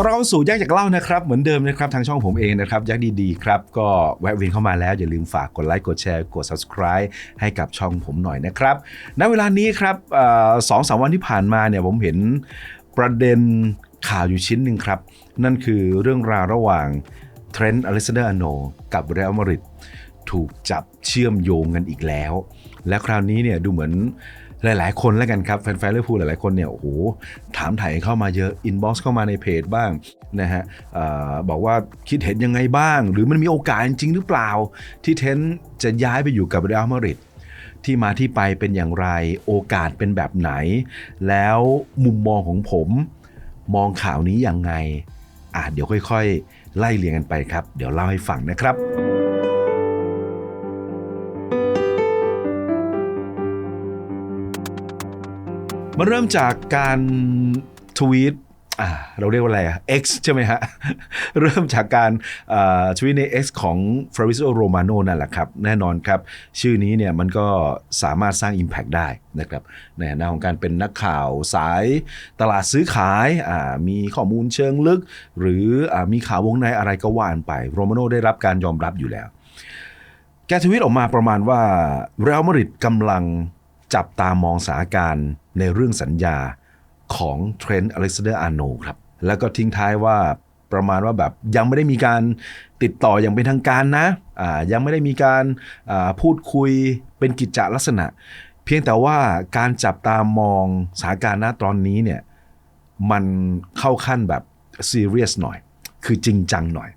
ต้อนรับเข้าสู่ยักษ์จากเล่านะครับเหมือนเดิมนะครับทางช่องผมเองนะครับยักษ์ดีๆครับก็แวะเวียนเข้ามาแล้วอย่าลืมฝากกดไลค์กดแชร์กด subscribe ให้กับช่องผมหน่อยนะครับณเวลานี้ครับสองสามวันที่ผ่านมาเนี่ยผมเห็นประเด็นข่าวอยู่ชิ้นหนึ่งครับ นั่นคือเรื่องราวระหว่างเทรนต์อเล็กซานเดอร์อโนกับเรอัลมาดริดถูกจับเชื่อมโยงกันอีกแล้ว และคราวนี้เนี่ยดูเหมือน หลายๆ คนแล้วกันครับแฟนๆลิเวอร์พูลหลายๆคนเนี่ยโอ้โหถามถ่ายเข้ามาเยอะอินบ็อกซ์เข้ามาในเพจบ้างนะฮะออบอกว่าคิดเห็นยังไงบ้าง หรือมันมีโอกาสจริงหรือเปล่า ที่เทนจะย้ายไปอยู่กับเรอัลมาดริดที่มาที่ไปเป็นอย่างไรโอกาสเป็นแบบไหน แล้วมุมมองของผมมองข่าวนี้ยังไงอะเดี๋ยวค่อย ๆ ไล่เรียงกันไปครับ เดี๋ยวเล่าให้ฟังนะครับ มาเริ่มจากการทวีตเราเรียกว่าอะไรอะ X ใช่ไหมฮะ เริ่มจากการทวีตใน X ของ f a b r i z i o Romano นั่นแหละครับ แน่นอนครับ ชื่อนี้เนี่ยมันก็สามารถสร้าง Impact ได้นะครับในฐานะของการเป็นนักข่าวสายตลาดซื้อขาย มีข้อมูลเชิงลึก หรืออมีข่าววงในอะไรก็ว่านไป โรมาโนได้รับการยอมรับอยู่แล้ว แกทวิตออกมาประมาณว่าเรอัลมาดริดกำลัง จับตามองสถานการณ์ในเรื่องสัญญาของเทรนต์อเล็กซานเดอร์อาร์โนครับ แล้วก็ทิ้งท้ายว่าประมาณว่าแบบยังไม่ได้มีการติดต่ออย่างเป็นทางการนะอ่ายังไม่ได้มีการพูดคุยเป็นกิจจลักษณะ เพียงแต่ว่าการจับตามองสถานการณ์ณตอนนี้เนี่ยมันเข้าขั้นแบบซีเรียสหน่อย คือจริงจังหน่อย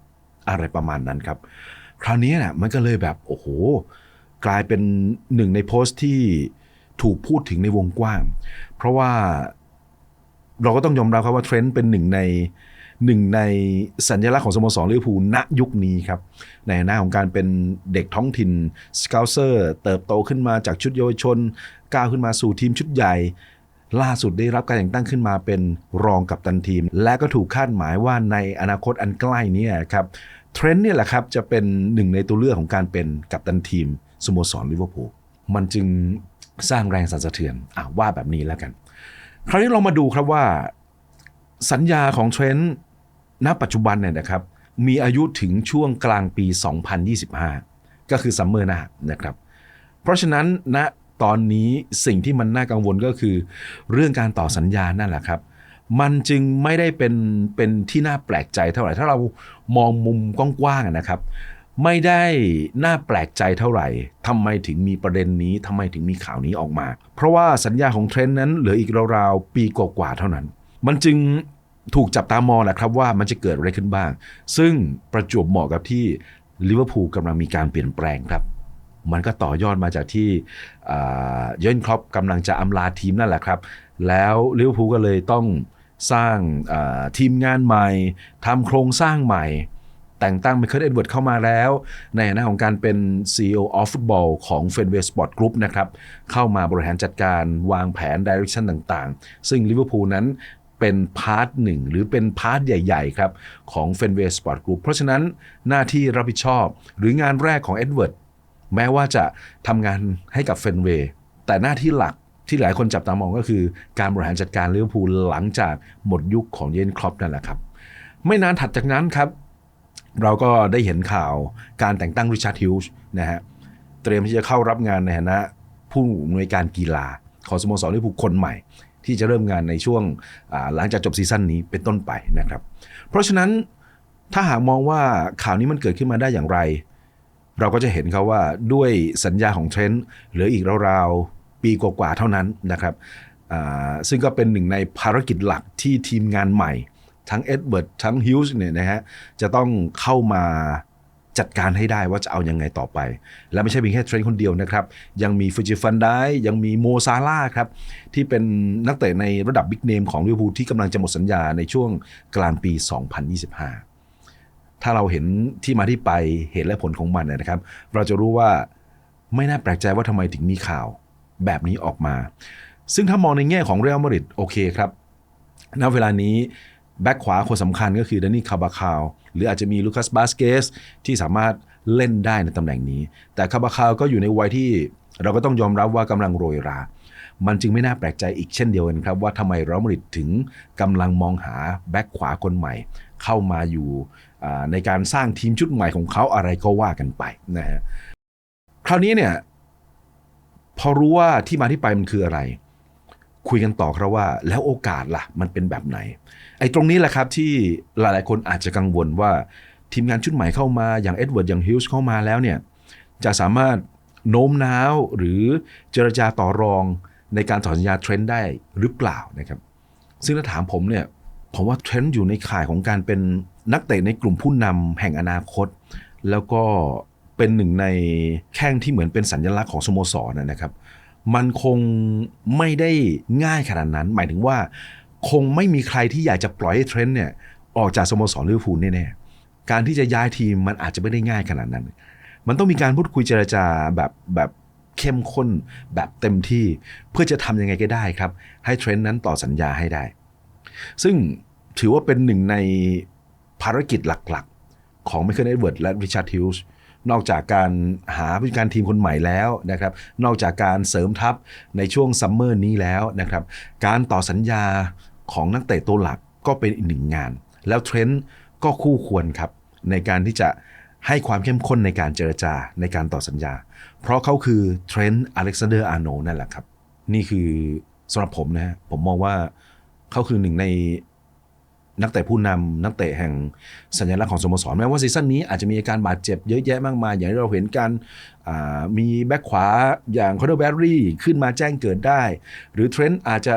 อะไรประมาณนั้นครับ คราวนี้เนี่ยมันก็เลยแบบ โอ้โห กลายเป็นหนึ่งในโพสต์ที่ ถูกพูดถึงในวงกว้าง เพราะว่าเราก็ต้องยอมรับครับว่าเทรนด์เป็นหนึ่งในหนึ่งในสัญลักษณ์ของสโมสรลิเวอร์พูลณยุคนี้ครับ ในหน้าของการเป็นเด็กท้องถิ่นสเกลเซอร์เติบโตขึ้นมาจากชุดเยาวชน ก้าวขึ้นมาสู่ทีมชุดใหญ่ ล่าสุดได้รับการแต่งตั้งขึ้นมาเป็นรองกัปตันทีม และก็ถูกคาดหมายว่าในอนาคตอันใกล้นี้ครับเทรนด์เนี่ยแหละครับจะเป็นหนึ่งในตัวเลือกของการเป็นกัปตันทีมสโมสรลิเวอร์พูลมันจึง สร้างแรงสั่นสะเทือนอะว่าแบบนี้แล้วกัน คราวนี้เรามาดูครับว่าสัญญาของเทรนด์ณปัจจุบันเนี่ยนะครับมีอายุถึงช่วงกลางปี 2025 ก็คือซัมเมอร์หน้านะครับ เพราะฉะนั้นณตอนนี้สิ่งที่มันน่ากังวลก็คือ เรื่องการต่อสัญญานั่นแหละครับ มันจึงไม่ได้เป็นเป็นที่น่าแปลกใจเท่าไหร่ ถ้าเรามองมุมกว้างๆนะครับ ไม่ได้น่าแปลกใจเท่าไหร่ทำไมถึงมีประเด็นนี้ทำไมถึงมีข่าวนี้ออกมา เพราะว่าสัญญาของเทรนด์นั้นเหลืออีกราวๆปีกว่าๆเท่านั้น มันจึงถูกจับตามองแหละครับว่ามันจะเกิดอะไรขึ้นบ้าง ซึ่งประจวบเหมาะกับที่ลิเวอร์พูลกำลังมีการเปลี่ยนแปลงครับ มันก็ต่อยอดมาจากที่อ่าเยนครอปกำลังจะอำลาทีมนั่นแหละครับ แล้วลิเวอร์พูลก็เลยต้องสร้างทีมงานใหม่ทำโครงสร้างใหม่ แต่งตั้งไมเคิลเอ็ดเวิร์ดเข้ามาแล้ว ในฐานะของการเป็น CEO of Football ของ f e n w a y Sport Group นะครับ เข้ามาบริหารจัดการวางแผน Direction ต่างๆ ซึ่งลิเวอร์พูลนั้นเป็นพาร์ทหนึ่งหรือเป็นพาร์ทใหญ่ ๆ ครับ ของ f e n w a y Sport Group เพราะฉะนั้นหน้าที่รับผิดชอบหรืองานแรกของเอ็ดเวิร์ดแม้ว่าจะทำงานให้กับเฟนเวย์แต่หน้าที่หลักที่หลายคนจับตามองก็คือการบริหารจัดการลิเวอร์พูลหลังจากหมดยุคของเยนครอปนั่นแหละครับ ไม่นานถัดจากนั้นครับ เราก็ได้เห็นข่าวการแต่งตั้งริชาร์ดฮิลส์นะฮะเตรียมที่จะเข้ารับงานในฐานะผู้อำนวยการกีฬา ของสโมสรลิเวอร์พูลคนใหม่ ที่จะเริ่มงานในช่วงหลังจากจบซีซั่นนี้เป็นต้นไปนะครับ เพราะฉะนั้นถ้าหากมองว่าข่าวนี้มันเกิดขึ้นมาได้อย่างไร เราก็จะเห็นเขาว่าด้วยสัญญาของเทรนต์เหลืออีกราวๆปีกว่าๆเท่านั้นนะครับซึ่งก็เป็นหนึ่งในภารกิจหลักที่ทีมงานใหม่ ทั้งเอ็ดเวิร์ดทั้งฮิลส์เนี่ยนะฮะจะต้องเข้ามาจัดการให้ได้ว่าจะเอายังไงต่อไป และไม่ใช่เพียงแค่เทรนต์คนเดียวนะครับ ยังมีฟิจิฟันได้ยังมีโมซาร่าครับ ที่เป็นนักเตะในระดับบิ๊กเนมของลิเวอร์พูลที่กำลังจะหมดสัญญาในช่วงกลางปี 2025 ถ้าเราเห็นที่มาที่ไปเหตุและผลของมันนยนะครับ เราจะรู้ว่าไม่น่าแปลกใจว่าทำไมถึงมีข่าวแบบนี้ออกมา ซึ่งถ้ามองในแง่ของเรอัลมาดริดโอเคครับณเวลานี้ แบ็คขวาคนสำคัญก็คือดานี่คาบาคาว หรืออาจจะมีลูคัสบาสเกสที่สามารถเล่นได้ในตำแหน่งนี้ แต่คาบาคาวก็อยู่ในวัยที่เราก็ต้องยอมรับว่ากำลังโรยรา มันจึงไม่น่าแปลกใจอีกเช่นเดียวกันครับ ว่าทำไมรอมริดถึงกำลังมองหาแบ็คขวาคนใหม่ เข้ามาอยู่ในการสร้างทีมชุดใหม่ของเขาอะไรก็ว่ากันไปนะฮะคราวนี้เนี่ยพอรู้ว่าที่มาที่ไปมันคืออะไร คุยกันต่อครับว่า แล้วโอกาสล่ะมันเป็นแบบไหน ไอ้ตรงนี้แหละครับที่หลายๆ คนอาจจะกังวลว่าทีมงานชุดใหม่เข้ามาอย่างเอ็ดเวิร์ดอย่างฮิลส์เข้ามาแล้วเนี่ยจะสามารถโน้มน้าวหรือเจรจาต่อรองในการต่อสัญญาเทรนด์ได้หรือเปล่านะครับ ซึ่งถ้าถามผมเนี่ยผมว่าเทรนด์อยู่ในข่ายของการเป็นนักเตะในกลุ่มผู้นำแห่งอนาคต แล้วก็เป็นหนึ่งในแข้งที่เหมือนเป็นสัญลักษณ์ของสโมสรนะนะครับ มันคงไม่ได้ง่ายขนาดนั้น หมายถึงว่า คงไม่มีใครที่อยากจะปล่อยให้เทรนด์เนี่ยออกจากสโมสรลิเวอร์พูลแน่ๆการที่จะย้ายทีมมันอาจจะไม่ได้ง่ายขนาดนั้น มันต้องมีการพูดคุยเจรจาแบบแบบเข้มข้นแบบเต็มที่เพื่อจะทำยังไงก็ได้ครับ ให้เทรนด์นั้นต่อสัญญาให้ได้ ซึ่งถือว่าเป็นหนึ่งในภารกิจหลักๆ ของไมเคิลเอ็ดเวิร์ดและริชาร์ดฮิลส์ นอกจากการหาผู้จัดการทีมคนใหม่แล้วนะครับ นอกจากการเสริมทัพในช่วงซัมเมอร์นี้แล้วนะครับ การต่อสัญญาของนักเตะตัวหลักก็เป็นอีกหนึ่งงาน แล้วเทรนด์ก็คู่ควรครับ ในการที่จะให้ความเข้มข้นในการเจรจาในการต่อสัญญา เพราะเขาคือเทรนด์อเล็กซานเดอร์อาร์โนนั่นแหละครับ นี่คือสำหรับผมนะฮะผมมองว่าเขาคือหนึ่งใน นักเตะผู้นำนักเตะแห่งสัญลักษณ์ของสโมสรแม้ว่าซีซั่นนี้อาจจะมีอาการบาดเจ็บเยอะแยะมากมาย อย่างที่เราเห็นกันมีแบ็คขวาอย่างคอนเดอร์แบรี่ขึ้นมาแจ้งเกิดได้ หรือเทรนต์อาจจะ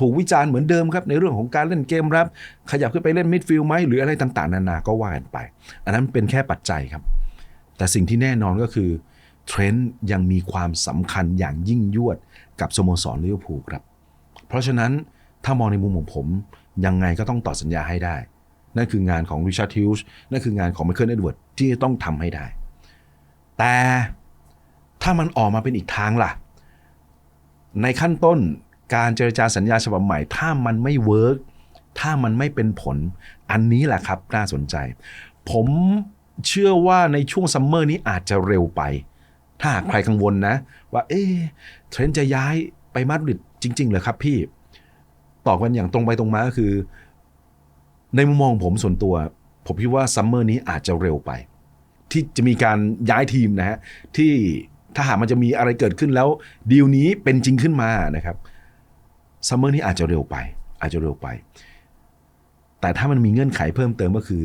ถูกวิจารณ์เหมือนเดิมครับ ในเรื่องของการเล่นเกมรับ ขยับขึ้นไปเล่นมิดฟิลด์ไหมหรืออะไรต่างๆ นานาก็ว่ากันไป อันนั้นเป็นแค่ปัจจัยครับ แต่สิ่งที่แน่นอนก็คือเทรนต์ยังมีความสำคัญอย่างยิ่งยวดกับสโมสรลิเวอร์พูลครับ เพราะฉะนั้นถ้ามองในมุมของผม ยังไงก็ต้องต่อสัญญาให้ได้ นั่นคืองานของริชาร์ดฮิลส์นั่นคืองานของไมเคิลเอ็ดเวิร์ดที่ต้องทำให้ได้ แต่ถ้ามันออกมาเป็นอีกทางล่ะ ในขั้นต้นการเจรจาสัญญาฉบับใหม่ ถ้ามันไม่เวิร์กถ้ามันไม่เป็นผล อันนี้แหละครับน่าสนใจ ผมเชื่อว่าในช่วงซัมเมอร์นี้อาจจะเร็วไป ถ้าหากใครกังวลนะ ว่า เอ๊เทรนด์จะย้ายไปมาดริดจริง ๆ เหรอครับพี่ ตอบกันอย่างตรงไปตรงมาก็คือ ในมุมมองผมส่วนตัว ผมคิดว่าซัมเมอร์นี้อาจจะเร็วไป ที่จะมีการย้ายทีมนะฮะที่ถ้าหากมันจะมีอะไรเกิดขึ้นแล้วดีลนี้เป็นจริงขึ้นมานะครับซัมเมอร์นี้อาจจะเร็วไป อาจจะเร็วไป แต่ถ้ามันมีเงื่อนไขเพิ่มเติมก็คือ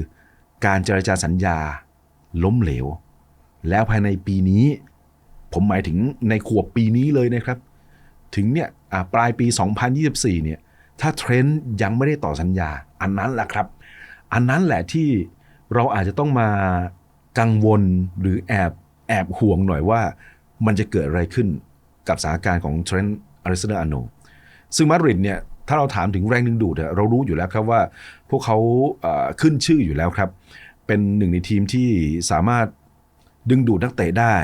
การเจรจาสัญญาล้มเหลว แล้วภายในปีนี้ ผมหมายถึงในขวบปีนี้เลยนะครับ ถึงเนี่ยอ่าปลายปี 2024 เนี่ย ถ้าเทรนด์ยังไม่ได้ต่อสัญญา อันนั้นแหละครับ อันนั้นแหละที่เราอาจจะต้องมากังวลหรือแอบแอบห่วงหน่อยว่ามันจะเกิดอะไรขึ้นกับสถานการณ์ของเทรนด์อริสเดอร์อโนซึ่งมาดริดเนี่ยถ้าเราถามถึงแรงดึงดูดเรารู้อยู่แล้วครับว่าพวกเขาขึ้นชื่ออยู่แล้วครับ เป็นหนึ่งในทีมที่สามารถดึงดูดนักเตะได้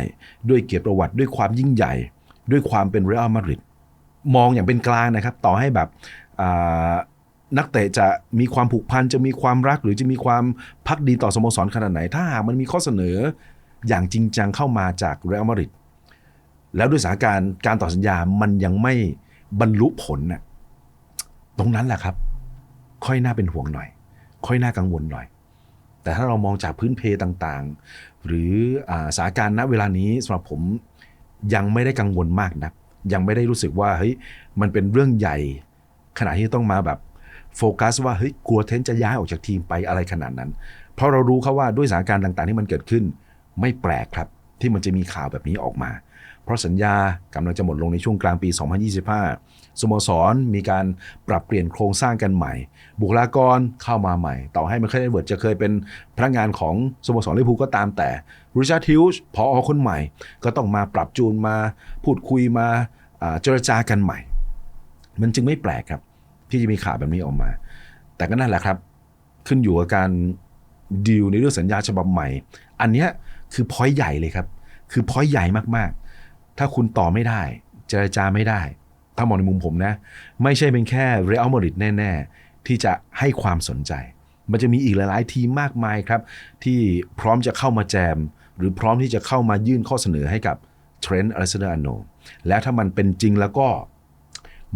ด้วยเกียรติประวัติด้วยความยิ่งใหญ่ ด้วยความเป็นเรอัลมาดริดมองอย่างเป็นกลางนะครับ ต่อให้แบบ นักเตะจะมีความผูกพันจะมีความรัก หรือจะมีความพักดีต่อสโมสรขนาดไหน ถ้าหากมันมีข้อเสนออย่างจริงจังเข้ามาจากเรอัลมาดริดแล้วด้วยสถานการณ์การต่อสัญญามันยังไม่บรรลุผลน่ะตรงนั้นแหละครับ ค่อยน่าเป็นห่วงหน่อย ค่อยน่ากังวลหน่อย แต่ถ้าเรามองจากพื้นเพต่างๆ หรืออสถานการณ์ณเวลานี้สำหรับผมยังไม่ได้กังวลมากนะยังไม่ได้รู้สึกว่าเฮ้ยมันเป็นเรื่องใหญ่ ขณะที่ต้องมาแบบโฟกัสว่าเฮ้ยกลัวเทนจะย้ายออกจากทีมไปอะไรขนาดนั้น เพราะเรารู้ครับว่าด้วยสถานการณ์ต่างๆ ที่มันเกิดขึ้น ไม่แปลกครับ ที่มันจะมีข่าวแบบนี้ออกมา เพราะสัญญากำลังจะหมดลงในช่วงกลางปี 2025 สโมสรมีการปรับเปลี่ยนโครงสร้างกันใหม่ บุคลากรเข้ามาใหม่ ต่อให้มันเคยเวิร์ดจะเคยเป็นพนักงานของสโมสรลิเวอร์พูลก็ตามแต่ริชาร์ดฮิลส์พอคนใหม่ ก็ต้องมาปรับจูนมาพูดคุยมาอ่าเจรจากันใหม่ มันจึงไม่แปลกครับ ที่จะมีข่าวแบบนี้ออกมา แต่ก็นั่นแหละครับ ขึ้นอยู่กับการดีลในเรื่องสัญญาฉบับใหม่ อันนี้คือพอยต์ใหญ่เลยครับ คือพอยต์ใหญ่มากๆ ถ้าคุณต่อไม่ได้ เจรจาไม่ได้ ถ้ามองในมุมผมนะ ไม่ใช่เป็นแค่เรอัลมาดริดแน่ ๆ ที่จะให้ความสนใจ มันจะมีอีกหลายๆ ทีมมากมายครับ ที่พร้อมจะเข้ามาแจม หรือพร้อมที่จะเข้ามายื่นข้อเสนอให้กับเทรนต์อเลสเดอร์โนและถ้ามันเป็นจริงแล้วก็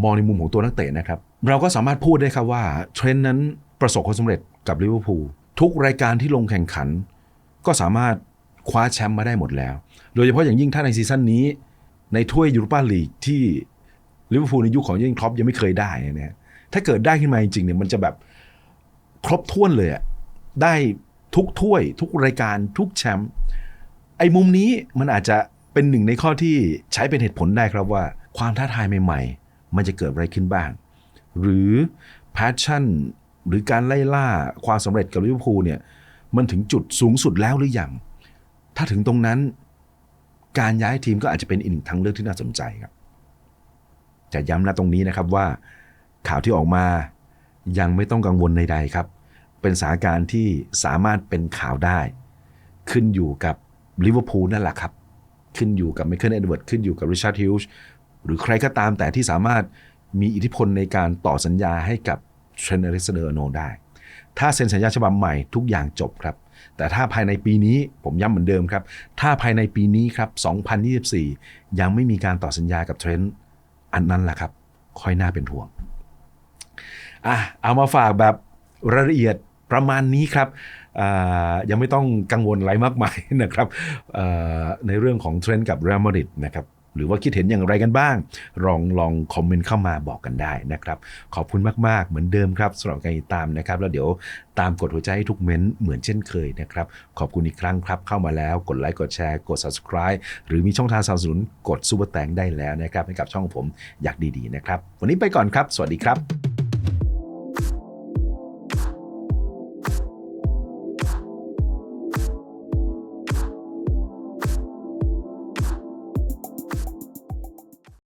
มองในมุมของตัวนักเตะนะครับ เราก็สามารถพูดได้ครับว่าเทรนด์นั้นประสบความสำเร็จกับลิเวอร์พูลทุกรายการที่ลงแข่งขัน ก็สามารถคว้าแชมป์มาได้หมดแล้ว โดยเฉพาะอย่างยิ่งถ้าในซีซั่นนี้ ในถ้วยยูโรปาลีกที่ลิเวอร์พูลในยุคของยอร์เกนคล็อปยังไม่เคยได้นะถ้าเกิดได้ขึ้นมาจริงๆเนี่ยมันจะแบบครบถ้วนเลยอะได้ทุกถ้วย ทุกรายการทุกแชมป์ไอ้มุมนี้มันอาจจะเป็นหนึ่งในข้อที่ใช้เป็นเหตุผลได้ครับว่า ความท้าทายใหม่ ๆ มันจะเกิดอะไรขึ้นบ้าง หรือ passion หรือการไล่ล่าความสำเร็จกับลิเวอร์พูลเนี่ยมันถึงจุดสูงสุดแล้วหรือยัง ถ้าถึงตรงนั้น การย้ายทีมก็อาจจะเป็นอีกหนึ่งทางเลือกที่น่าสนใจครับ จะย้ำนะตรงนี้นะครับว่า ข่าวที่ออกมายังไม่ต้องกังวลใดๆครับ เป็นสถานการณ์ที่สามารถเป็นข่าวได้ ขึ้นอยู่กับลิเวอร์พูลนั่นแหละครับ ขึ้นอยู่กับไมเคิลเอ็ดเวิร์ดขึ้นอยู่กับริชาร์ดฮิลส์หรือใครก็ตามแต่ที่สามารถ มีอิทธิพลในการต่อสัญญาให้กับเทรนเนอร์เซเดอร์โนได้ ถ้าเซ็นสัญญาฉบับใหม่ทุกอย่างจบครับ แต่ถ้าภายในปีนี้ผมย้ำเหมือนเดิมครับ ถ้าภายในปีนี้ครับ 2024 ยังไม่มีการต่อสัญญากับเทรนต์อันนั้นแหละครับ ค่อยน่าเป็นห่วงอะเอามาฝากแบบรายละเอียดประมาณนี้ครับยังไม่ต้องกังวลอะไรมากมายนะครับในเรื่องของเทรนด์กับเรอัลมาดริดนะครับ หรือว่าคิดเห็นอย่างไรกันบ้าง ลองลองคอมเมนต์เข้ามาบอกกันได้นะครับ ขอบคุณมากๆ เหมือนเดิมครับสำหรับการติดตามนะครับ แล้วเดี๋ยวตามกดหัวใจให้ทุกเม้นเหมือนเช่นเคยนะครับ ขอบคุณอีกครั้งครับ เข้ามาแล้วกดไลค์กดแชร์กด subscribe หรือมีช่องทางสนับสนุนกดซูเปอร์แตงได้แล้วนะครับให้กับช่องผมอยากดีๆนะครับ วันนี้ไปก่อนครับ สวัสดีครับ